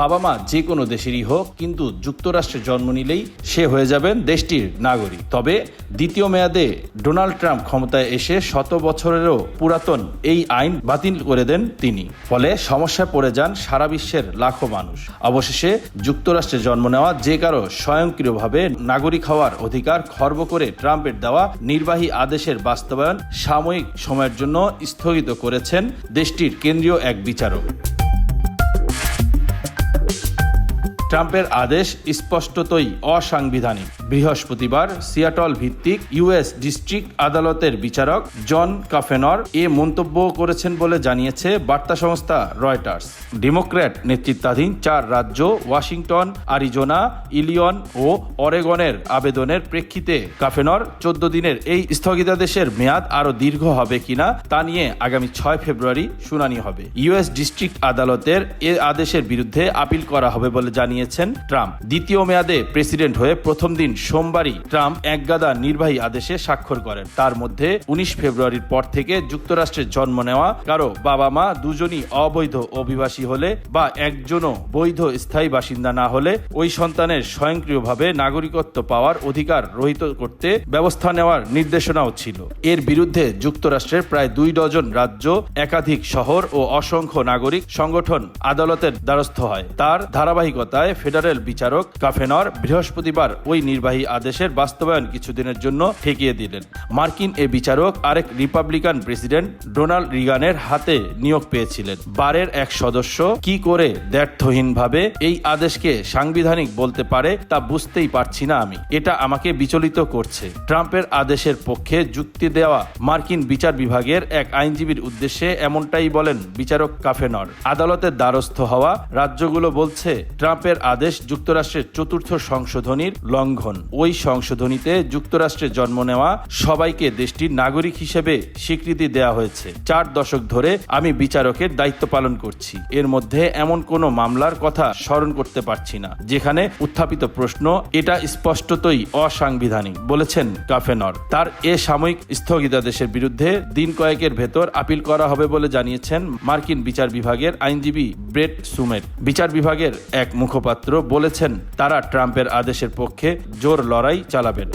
বাবা মা যে কোনো দেশেরই হোক, কিন্তু যুক্তরাষ্ট্রে জন্ম নিলেই সে হয়ে যাবেন দেশটির নাগরিক। তবে দ্বিতীয় মেয়াদে ডোনাল্ড ট্রাম্প ক্ষমতায় এসে শত বছরেরও পুরাতন এই আইন বাতিল করে দেন তিনি। ফলে সমস্যায় পড়ে যান সারা বিশ্বের লাখো মানুষ। অবশেষে যুক্তরাষ্ট্রে জন্ম নেওয়া যে কারও স্বয়ংক্রিয়ভাবে নাগরিক হওয়ার অধিকার খর্ব করে ট্রাম্পের দেওয়া নির্বাহী আদেশের বাস্তবায়ন সাময়িক সময়ের জন্য স্থগিত করেছেন দেশটির কেন্দ্রীয় এক বিচারক। ট্রাম্পের আদেশ স্পষ্টতই অসাংবিধানিক। বৃহস্পতিবার সিয়াটল ভিত্তিক ইউএস ডিস্ট্রিক্ট আদালতের বিচারক জন কাফেনর এ মন্তব্য করেছেন বলে জানিয়েছে বার্তা সংস্থা রয়টার্স। ডেমোক্র্যাট নেতৃত্বাধীন চার রাজ্য ওয়াশিংটন, আরিজোনা ইলিয়ন ও অরেগনের আবেদনের প্রেক্ষিতে কাফেনর চোদ্দ দিনের এই স্থগিতাদেশের মেয়াদ আরও দীর্ঘ হবে কিনা তা নিয়ে আগামী ছয় ফেব্রুয়ারি শুনানি হবে। ইউএস ডিস্ট্রিক্ট আদালতের এ আদেশের বিরুদ্ধে আপিল করা হবে বলে জানিয়েছেন ট্রাম্প। দ্বিতীয় মেয়াদে প্রেসিডেন্ট হয়ে প্রথম দিন সোমবারই ট্রাম্প একগাদা নির্বাহী আদেশে স্বাক্ষর করেন। তার মধ্যে উনিশ ফেব্রুয়ারির পর থেকে যুক্তরাষ্ট্রে জন্ম নেওয়া কারও বাবা মা দুজনই অবৈধ অভিবাসী হলে বা একজনও বৈধ স্থায়ী বাসিন্দা না হলে ওই সন্তানের স্বয়ংক্রিয়ভাবে নাগরিকত্ব পাওয়ার অধিকার রহিত করতে ব্যবস্থা নেওয়ার নির্দেশনাও ছিল। এর বিরুদ্ধে যুক্তরাষ্ট্রের প্রায় দুই ডজন রাজ্য, একাধিক শহর ও অসংখ্য নাগরিক সংগঠন আদালতের দ্বারস্থ হয়। তার ধারাবাহিকতায় ফেডারেল বিচারক কাফেনর বৃহস্পতিবার ওই নির্বাহী আদেশের বাস্তবায়ন কিছুদিনের জন্য ঠেকিয়ে দিলেন। মার্কিন এ বিচারক আরেক রিপাবলিকান প্রেসিডেন্ট ডোনাল্ড রিগানের হাতে নিয়োগ পেয়েছিলেন। বারের এক সদস্য কি করে দ্ব্যর্থহীনভাবে এই আদেশকে সাংবিধানিক বলতে পারে তা বুঝতেই পারছি না আমি। এটা আমাকে বিচলিত করছে। ট্রাম্পের আদেশের পক্ষে যুক্তি দেওয়া মার্কিন বিচার বিভাগের এক আইনজীবীর উদ্দেশ্যে এমনটাই বলেন বিচারক কাফেনর। আদালতের দ্বারস্থ হওয়া রাজ্যগুলো বলছে, ট্রাম্পের আদেশ যুক্তরাষ্ট্রের চতুর্থ সংশোধনীর লঙ্ঘন। ওই সংশোধনীতে যুক্তরাষ্ট্রে জন্ম নেওয়া সবাইকে দেশটির নাগরিক হিসেবে স্বীকৃতি দেওয়া হয়েছে। চার দশক ধরে আমি বিচারকের দায়িত্ব পালন করছি। এর মধ্যে এমন কোনো মামলার কথা স্মরণ করতে পারছি না, যেখানে উত্থাপিত প্রশ্ন, এটা স্পষ্টতই অসাংবিধানিক বলেছেন কাফেনর। তার এ সাময়িক স্থগিতাদেশের বিরুদ্ধে দিন কয়েকের ভেতর আপিল করা হবে বলে জানিয়েছেন মার্কিন বিচার বিভাগের আইনজীবী ব্রেট সুমেট বিচার বিভাগের এক মুখপাত্র বলেছেন তারা ট্রাম্পের আদেশের পক্ষে জোর লড়াই চালাবেন।